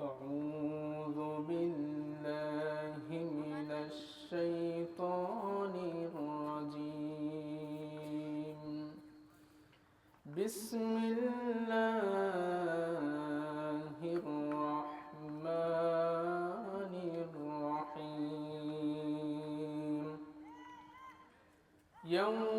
أعوذ بالله من الشيطان الرجيم. بسم الله الرحمن الرحيم. يوم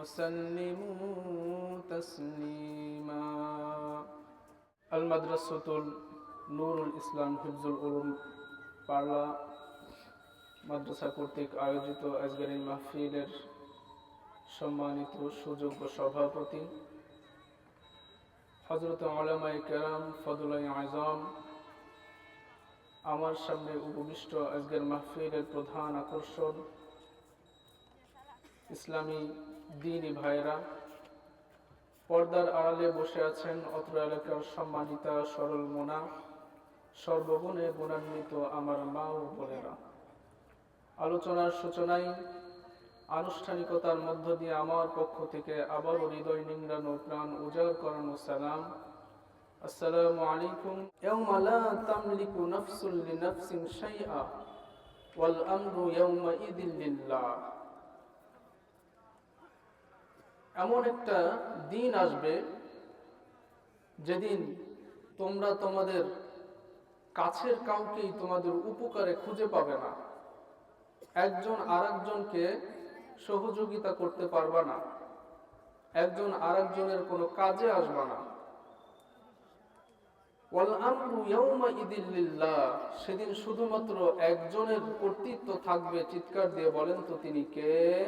وسلموا تسليما المدرسة نور الإسلام حفظ العلوم পারলা মাদ্রাসা কর্তৃক আয়োজিত আজগারি মাহফিলের সম্মানিত সুযোগ্য সভাপতি হজরত আলামাই কেরাম ফদুলাই আজম আমার সামনে উপবিষ্ট আজকের মাহফিলের প্রধান আকর্ষণ ইসলামী দিনী ভাইরা পর্দার আড়ালে বসে আছেন অত্র এলাকার সম্মানিতা সরল মোনা সর্বগুণে গুণান্বিত আমার মা ও বোনেরা। আলোচনার সূচনায় আনুষ্ঠানিকতার মধ্য দিয়ে আমার পক্ষ থেকে আবারও হৃদয় নিংড়ানো, প্রাণ উজাড় করানো সালাম। আসসালামু আলাইকুম। এমন একটা দিন আসবে যেদিন তোমরা তোমাদের কাছের কাউকেই তোমাদের উপকারে খুঁজে পাবে না। একজন আরেকজনকে সহযোগিতা করতে পারবা না। একজন আর একজনের কোনো কাজে আসবা না। সেদিন শুধুমাত্র একজনের কর্তৃত্ব থাকবে, চিৎকার দিয়ে বলেন তো তিনি কে?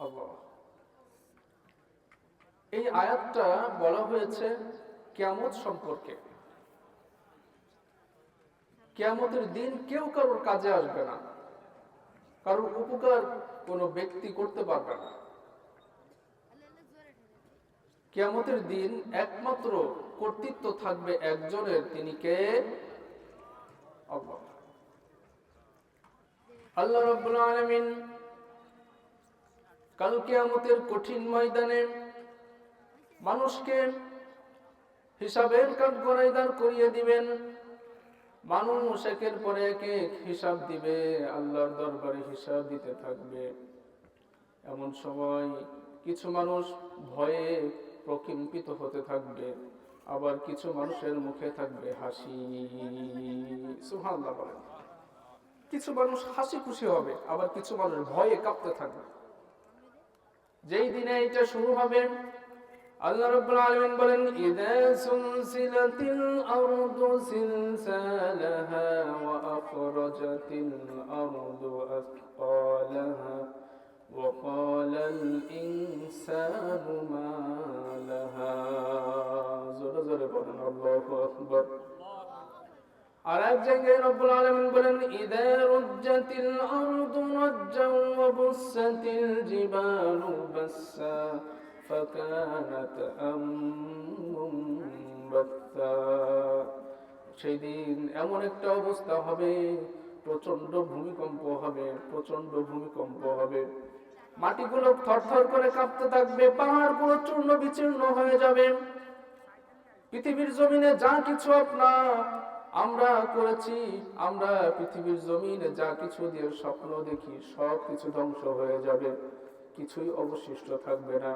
আল্লাহ। এই আয়াতটা বলা হয়েছে কিয়ামত সম্পর্কে। কিয়ামতের দিন কেউ কারোর কাজে আসবে না। কারোর উপকার কোনো ব্যক্তি করতে পারবে না। কিয়ামতের দিন একমাত্র কর্তৃত্ব থাকবে একজনের, তিনি কে? আল্লাহ। রাব্বুল আলামিন কাল কিয়ামতের কঠিন ময়দানে মানুষকে হিসাবের কাঠ গড়াইদার করিয়ে দিবেন। মানুষ একের পরে এক এক হিসাব দিবে, আল্লাহর দরবারে হিসাব দিতে থাকবে। এমন সময় কিছু মানুষ ভয়ে প্রকম্পিত হতে থাকবে, আবার কিছু মানুষের মুখে থাকবে হাসি। সুবহানাল্লাহ বলেন। কিছু মানুষ হাসি খুশি হবে, আবার কিছু মানুষ ভয়ে কাঁপতে থাকবে। যেই দিনে এটা শুরু হবে الله رب العالمين بلن إذا سلسلت الأرض سلسالها وأخرجت الأرض أثقالها وقال الإنسان ما لها. زر زر بلن الله أكبر. على جنگ رب العالمين بلن إذا رجت الأرض رجا وبست الجبال بسّا. فكانت أنبثا সেই দিন এমন একটা অবস্থা হবে প্রচন্ড ভূমিকম্প হবে প্রচন্ড ভূমিকম্প হবে মাটিগুলো থরথর করে কাঁপতে থাকবে পাহাড়গুলো চূর্ণ বিচূর্ণ হয়ে যাবে পৃথিবীর জমিনে যা কিছু আপনার আমরা করেছি আমরা পৃথিবীর জমিনে যা কিছু দিয়ে স্বপ্ন দেখি সব কিছু ধ্বংস হয়ে যাবে কিছুই অবশিষ্ট থাকবে না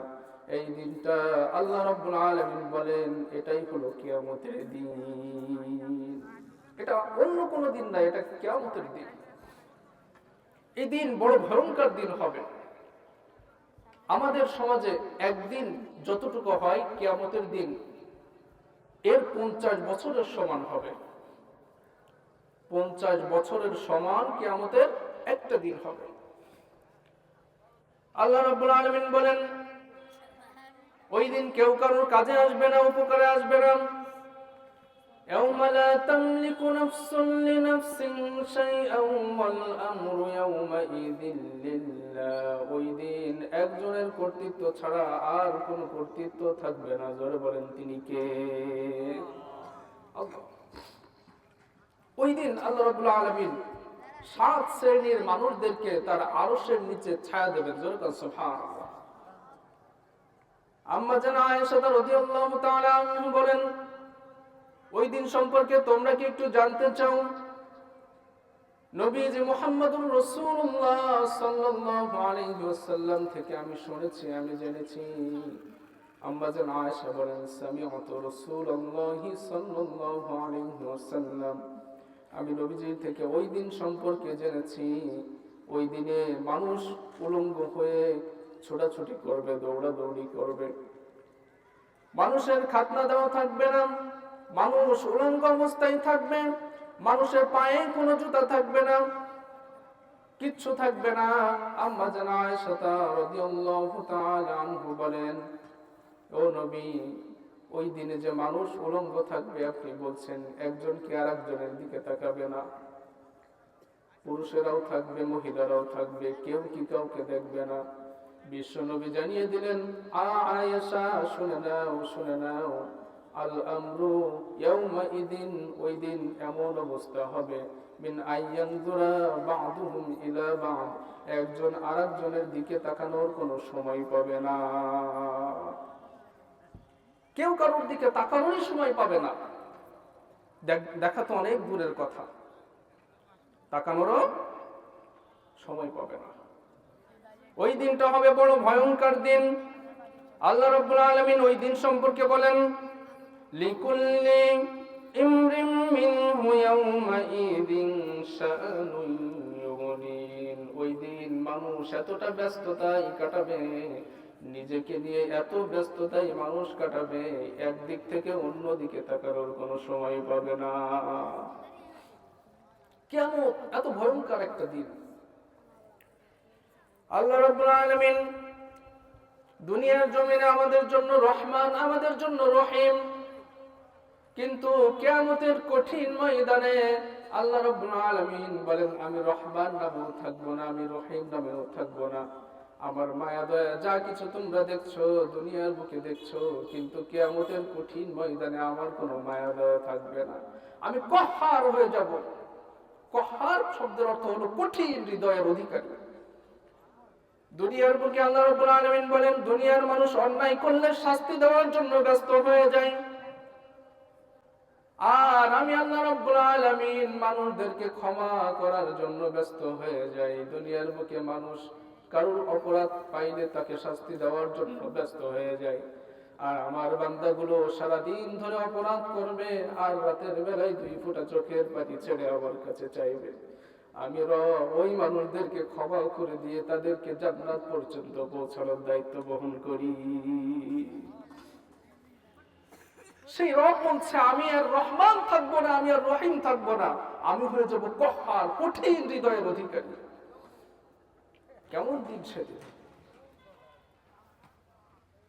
এই দিনটা আল্লাহ রাব্বুল আলামিন বলেন, এটাই হলো কিয়ামতের দিন। এটা অন্য কোনো দিন না, এটা কিয়ামতের দিন। এই দিন বড় ভয়ঙ্কর দিন হবে। আমাদের সমাজে একদিন যতটুকু হয় কিয়ামতের দিন, এর পঞ্চাশ বছরের সমান হবে। পঞ্চাশ বছরের সমান কিয়ামতের একটা দিন হবে। আল্লাহ রাব্বুল আলামিন বলেন ওই দিন কেউ কারোর কাজে আসবে না উপকারে আসবে না يوم لا تملك نفس لنفس شيئا والأمر يومئذ لله ওই দিন একজনের কর্তৃত্ব ছাড়া আর কোন কর্তৃত্ব থাকবে না জোরে বলেন তিনি কে আল্লাহ। ওই দিন আল্লাহ রাব্বুল আলামিন সাত শ্রেণীর মানুষদেরকে তার আরশের নিচে ছায়া দেবেন জোরে বলেন সুবহানাল্লাহ আম্মা আয়েশা বলেন, ওই দিন সম্পর্কে তোমরা কি একটু জানতে চাও? নবীজি মুহাম্মদুর রাসূলুল্লাহ সাল্লাল্লাহু থেকে আমি শুনেছি, আমি জেনেছি। আয়েশা বলেন আমি নবীজি থেকে ওই দিন সম্পর্কে জেনেছি। ওই দিনে মানুষ উলঙ্গ হয়ে ছোটাছুটি করবে, দৌড়াদৌড়ি করবে। মানুষের খাতনা দেওয়া থাকবে না, মানুষ উলঙ্গ অবস্থায় থাকবে, মানুষের পায়ে কোনো জুতা থাকবে না, কিচ্ছু থাকবে না। আম্মা জানা আয়েশা রাদিয়াল্লাহু তাআলা আনহু বলেন, ও নবী, ওই দিনে যে মানুষ উলঙ্গ থাকবে, আপনি বলছেন একজন কি আর একজনের দিকে তাকাবে না? পুরুষেরাও থাকবে, মহিলারাও থাকবে, কেউ কি কাউকে দেখবে না? বিশ্বনবী জানিয়ে দিলেন, আ আয়েশা, শুনে নাও শুনে নাও। আল আমরু ইয়াউমা ইদিন ওই দিন এমন অবস্থা হবে। মিন আইয়ানজুরা বা'দুহুম ইলা বা'দ। একজন আরেকজনের দিকে তাকানোর কোনো সময় পাবে না। কেউ কারোর দিকে তাকানোরই সময় পাবে না। দেখ- তো অনেক দূরের কথা। তাকানোরও সময় পাবে না। ওই দিনটা হবে বড় ভয়ঙ্কর দিন। আল্লাহ রাব্বুল আলামিন ওই দিন সম্পর্কে বলেন, লিকুল্লি ইমরিম মিনহু ইয়াউমাইদিন ইউগনিন। ওই দিন মানুষ এতটা ব্যস্ততায় কাটাবে, নিজেকে নিয়ে এত ব্যস্ততায় মানুষ কাটাবে, একদিক থেকে অন্য দিকে তাকানোর কোনো সময় পাবে না। কেমন এত ভয়ঙ্কর একটা দিন। আল্লাহ রাব্বুল আলামিন দুনিয়ার জমিনে আমাদের জন্য রহমান, আমাদের জন্য রহিম। কিন্তু কিয়ামতের কঠিন ময়দানে আল্লাহ রাব্বুল আলামিন বলেন, আমি রহমান নামেও থাকব না, আমি রহিম নামেও থাকব না। আমার মায়া, দয়া, যা কিছু তোমরা দেখছ, দুনিয়ার বুকে দেখছ, কিন্তু কিয়ামতের কঠিন ময়দানে আমার কোনো মায়া, দয়া থাকবে না। আমি কহার হয়ে যাব। কহার শব্দের অর্থ হলো কঠিন হৃদয়ের অধিকারী। দুনিয়ার বুকে আল্লাহ রাব্বুল আলামিন বলেন, দুনিয়ার মানুষ অন্যায় করলে শাস্তি দেওয়ার জন্য ব্যস্ত হয়ে যায়। আর আমি আল্লাহ রাব্বুল আলামিন মানুষদেরকে ক্ষমা করার জন্য ব্যস্ত হয়ে যাই। দুনিয়ার বুকে মানুষ কারোর অপরাধ পাইলে তাকে শাস্তি দেওয়ার জন্য ব্যস্ত হয়ে যায়। আর আমার বান্দাগুলো সারাদিন ধরে অপরাধ করবে, আর রাতের বেলায় দুই ফোঁটা চোখের পানি ছেড়ে আমার কাছে চাইবে। আমি রব ওই মানুষদেরকে ক্ষমা করে দিয়ে তাদেরকে জান্নাত পর্যন্ত পৌঁছানোর দায়িত্ব বহন করি সেই রব বলছে আমি আর রহমান থাকবো না আমি আর রহিম থাকবো না আমি হয়ে যাবো কহার কঠিন হৃদয়ের অধিকারী কেমন দিন সেদিন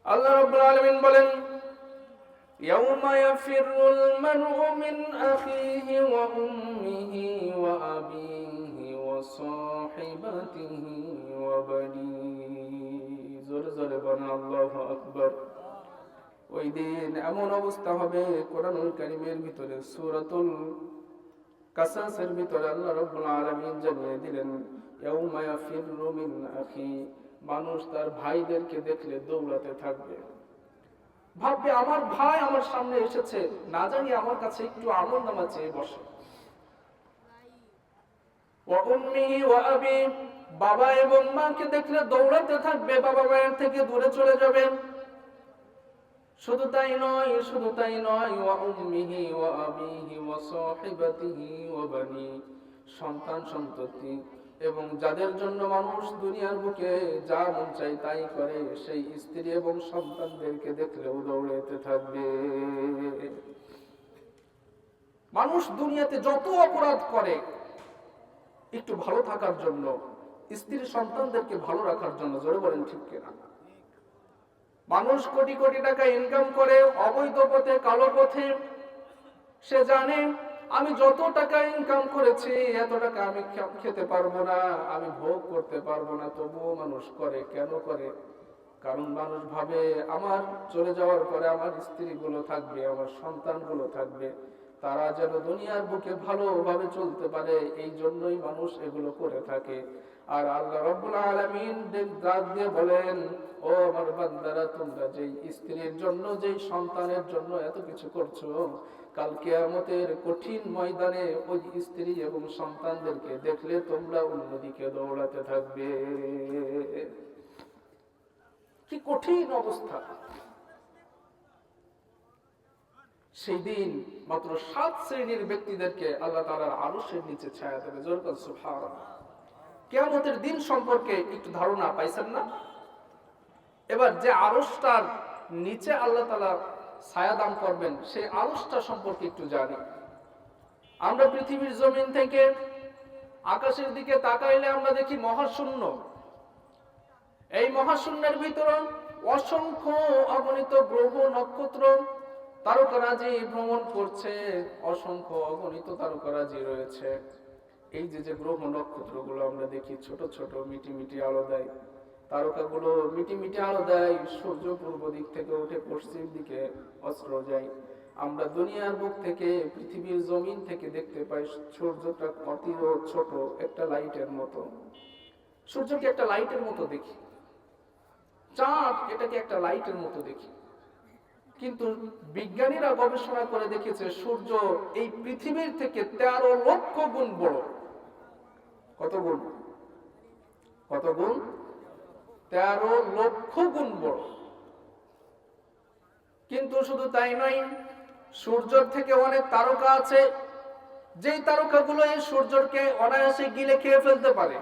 আল্লাহ রাব্বুল আলামিন বলেন يوم يفر المرء من أخيه وأمه وأبيه وصاحبته وبنيه জোরে জোরে বলেন আল্লাহু আকবার ওই দিন এমন অবস্থা হবে কোরআনুল কারিমের ভিতরে সূরাতুল কাসাসের ভিতরে আল্লাহ রাব্বুল আলামিন জানিয়ে দিলেন ইয়াউমা ইয়াফিরু মিন আখি মানুষ তার ভাইদেরকে দেখলে দৌড়াতে থাকবে ভাববে আমার ভাই আমার সামনে এসেছে না জানি আমার কাছে একটু আনন্দ আমার চেয়ে বসে বাবা এবং মাকে দেখলে দৌড়াতে থাকবে, বাবা মায়ের থেকে দূরে চলে যাবে। শুধু তাই নয়, শুধু তাই নয়, ওয়া উম্মিহি ওয়া আবিহি ওয়া সাহিবাতিহি সন্তান সন্ততি এবং যাদের জন্য মানুষ দুনিয়ার বুকে যা মন চাই তাই করে, সেই স্ত্রী এবং সন্তানদেরকে দেখলেও দৌড়াতে থাকবে। মানুষ দুনিয়াতে যত অপরাধ করে একটু ভালো থাকার জন্য, স্ত্রী সন্তানদেরকে ভালো রাখার জন্য, জোরে বলেন ঠিক কিনা? মানুষ কোটি কোটি টাকা ইনকাম করে, অবৈধ পথে, কালো পথে, সে জানে, আমি যত টাকা ইনকাম করেছি, এত টাকা আমি খেতে পারব না, আমি ভোগ করতে পারব না, তবুও মানুষ করে, কেন করে? কারণ মানুষ ভাবে, আমার চলে যাওয়ার পরে আমার স্ত্রীগুলো থাকবে, আমার সন্তানগুলো থাকবে তারা যেন দুনিয়ার বুকে ভালোভাবে চলতে পারে, এই জন্যই মানুষ এগুলো করে থাকে। আর আল্লাহ রব্বুল আলামিন দিয়ে বলেন, ও আমার বান্দারা, তোমরা যেই স্ত্রীর জন্য, যেই সন্তানের জন্য এত কিছু করছ, কাল কিয়ামতের কঠিন ময়দানে ওই স্ত্রী এবং সন্তানদেরকে দেখলে তোমরা অন্যদিকে দৌড়াতে থাকবে। কি কঠিন অবস্থা। সেই দিন মাত্র সাত শ্রেণির ব্যক্তিদেরকে আল্লাহ তালার আরশের নিচে ছায়া দেবে। জোরকাল সুবহানাল্লাহ। কেয়ামতের দিন সম্পর্কে একটু ধারণা পাইছেন না? এবার যে আরসটার নিচে আল্লাহ তালা ছায়া দান করবেন, সেই আরসটা সম্পর্কে একটু জানি। আমরা পৃথিবীর জমিন থেকে আকাশের দিকে তাকাইলে আমরা দেখি মহাশূন্য। এই মহাশূন্যের ভিতরে অসংখ্য অগণিত গ্রহ নক্ষত্র তারকারাজি ভ্রমণ করছে। অসংখ্য অগণিত তারকারাজি রয়েছে। এই যে যে গ্রহ নক্ষত্রগুলো আমরা দেখি, ছোট ছোট, মিটি মিটি আলো দেয়। তারকাগুলো মিটি মিটি আলো দেয়, সূর্য পূর্ব দিক থেকে উঠে পশ্চিম দিকে অস্ত্র যায়। আমরা দুনিয়ার বুক থেকে, পৃথিবীর জমিন থেকে দেখতে পাই সূর্যটা অতি ছোট একটা লাইটের মতো। সূর্যকে একটা লাইটের মতো দেখি। চাঁদ এটাকে একটা লাইটের মতো দেখি। কিন্তু বিজ্ঞানীরা গবেষণা করে দেখেছে সূর্য এই পৃথিবীর থেকে তেরো লক্ষ গুণ বড়। কত গুণ? কত গুণ? তেরো লক্ষ গুণ বড়। কিন্তু শুধু তাই নয়, সূর্যের থেকে অনেক তারকা আছে। যেই তারকাগুলো এই সূর্যকে অনায়াসে গিলে খেয়ে ফেলতে পারে।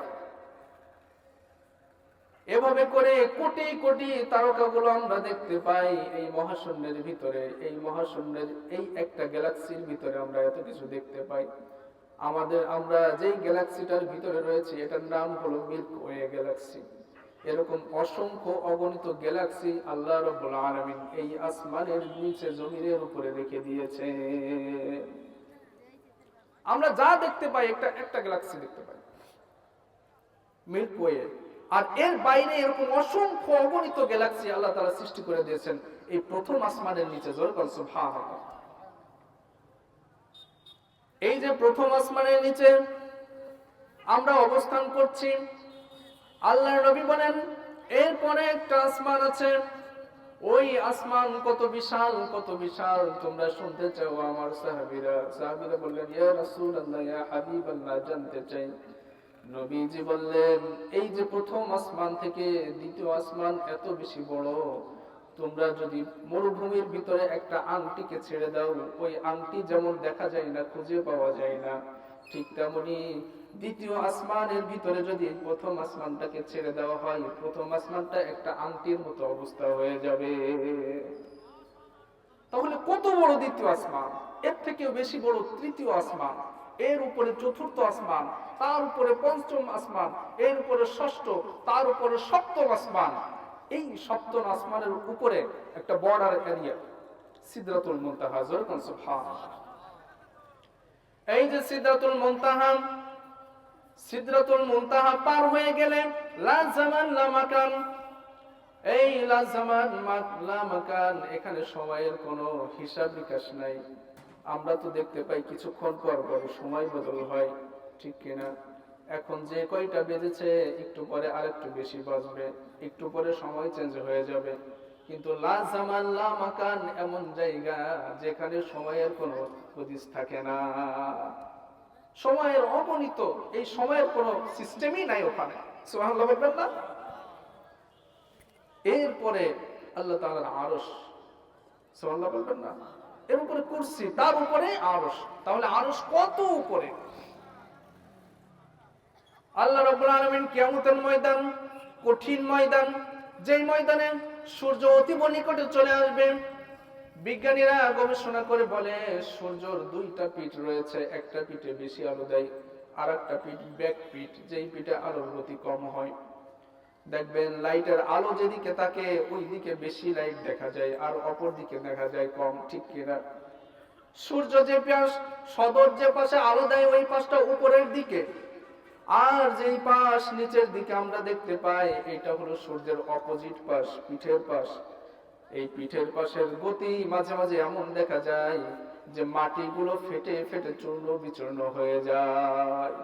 এভাবে করে কোটি কোটি তারকাগুলো আমরা দেখতে পাই এই মহাশূন্যের ভিতরে। এই মহাশূন্যের, এই একটা গ্যালাক্সির ভিতরে আমরা এত কিছু দেখতে পাই। আমাদের, আমরা যেই গ্যালাক্সিটার ভিতরে রয়েছে, এটার নাম হলো মিল্ক ওয়ে গ্যালাক্সি। এরকম অসংখ্য অগণিত গ্যালাক্সি আল্লাহ রাব্বুল আলামিন এই আসমানের নিচে জমিনের উপরে রেখে দিয়েছে। আমরা যা দেখতে পাই, একটা একটা গ্যালাক্সি দেখতে পাই। Milk way. আর এর বাইরে এরকম অসংখ্য অগণিত গ্যালাক্সি আল্লাহ তাআলা সৃষ্টি করে দিয়েছেন এই প্রথম আসমানের নিচে জোরকাল সুবহানাল্লাহ। এই যে প্রথম আসমানের নিচে আমরা অবস্থান করছি আল্লাহ নবী বলেন, এরপরে একটা আসমান আছে। ওই আসমান কত বিশাল কত বিশাল, তোমরা শুনতে চাও আমার সাহাবীরা। সাহাবীরা বললেন, ইয়া রাসূলুল্লাহ, ইয়া হাবিবাল্লাহ, জানতে চাই। নবীজি বললেন, এই যে প্রথম আসমান থেকে দ্বিতীয় আসমান এত বেশি বড়, তোমরা যদি মরুভূমির ভিতরে একটা আংটিকে ছেড়ে দাও, ওই আংটি যেমন দেখা যায় না, খুঁজে পাওয়া যায় না। ঠিক তেমনি দ্বিতীয় আসমানের ভিতরে যদি প্রথম আসমানটাকে ছেড়ে দেওয়া হয়, প্রথম আসমানটা একটা আংটির মতো অবস্থা হয়ে যাবে। তাহলে কত বড় দ্বিতীয় আসমান? এর থেকেও বেশি বড় তৃতীয় আসমান। এর উপরে চতুর্থ আসমান, তার উপরে পঞ্চম আসমান, এর উপরে ষষ্ঠ, তার উপরে সপ্তম আসমান। এই সপ্তম আসমানের উপরে একটা বর্ডার এরিয়া সিদরাতুল মুনতাহা জোরকান এই যে সিদরাতুল মুনতাহা সিদরাতুল মুনতাহা পার হয়ে গেলে, লা জামান এই লা জামান এখানে সময়ের কোনো হিসাব নিকাশ নাই। আমরা তো দেখতে পাই কিছুক্ষণ পর পর সময় বদল হয়, ঠিক কিনা? এখন যে কয়টা বেজেছে, একটু পরে আরেকটু বেশি বাজবে, একটু পরে সময় চেঞ্জ হয়ে যাবে। কিন্তু লা জামান মাকান এমন জায়গা যেখানে সময়ের কোনো হদিস থাকে না। সময়ের অগণিত, এই সময়ের কোনো সিস্টেমই নাই ওখানে। সুবহানাল্লাহ বলবেন না? এরপরে আল্লাহ তাআলার আরশ, সুবহানাল্লাহ বলবেন না? এর উপরে কুরসি, তার উপরে আরশ। তাহলে আরশ কত উপরে? আল্লাহ রাব্বুল আলামিন কিয়ামতের ময়দান, কঠিন ময়দান, যেই ময়দানে সূর্য অতি নিকটে চলে আসবে, বিজ্ঞানীরা গবেষণা করে বলে সূর্যর দুইটা পিঠ রয়েছে, একটা পিঠে বেশি আলো দেয় আর একটা পিঠ ব্যাক পিঠ, যেই পিঠে আলোর গতি কম হয়। দেখবেন লাইটের আলো যেদিকে তাকে ওই দিকে বেশি লাইট দেখা যায় আর অপর দিকে দেখা যায় কম, ঠিক কিনা? সূর্য যে পাশ সদর যে পাশে আলো দেয়, ওই পাশটা উপরের দিকে। আর যেই পাশ নিচের দিকে আমরা দেখতে পাই, এটা হলো সূর্যের অপোজিট পাশ, পিঠের পাশ। এই পিঠের পাশের গতি মাঝে মাঝে এমন দেখা যায় যে মাটিগুলো ফেটে ফেটে চূর্ণ বিচূর্ণ হয়ে যায়।